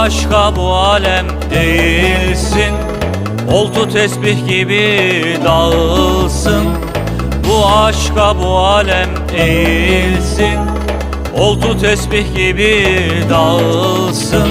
Bu aşka bu alem değilsin. Oltu tesbih gibi dağılsın Bu aşka bu alem değilsin. Oltu tesbih gibi dağılsın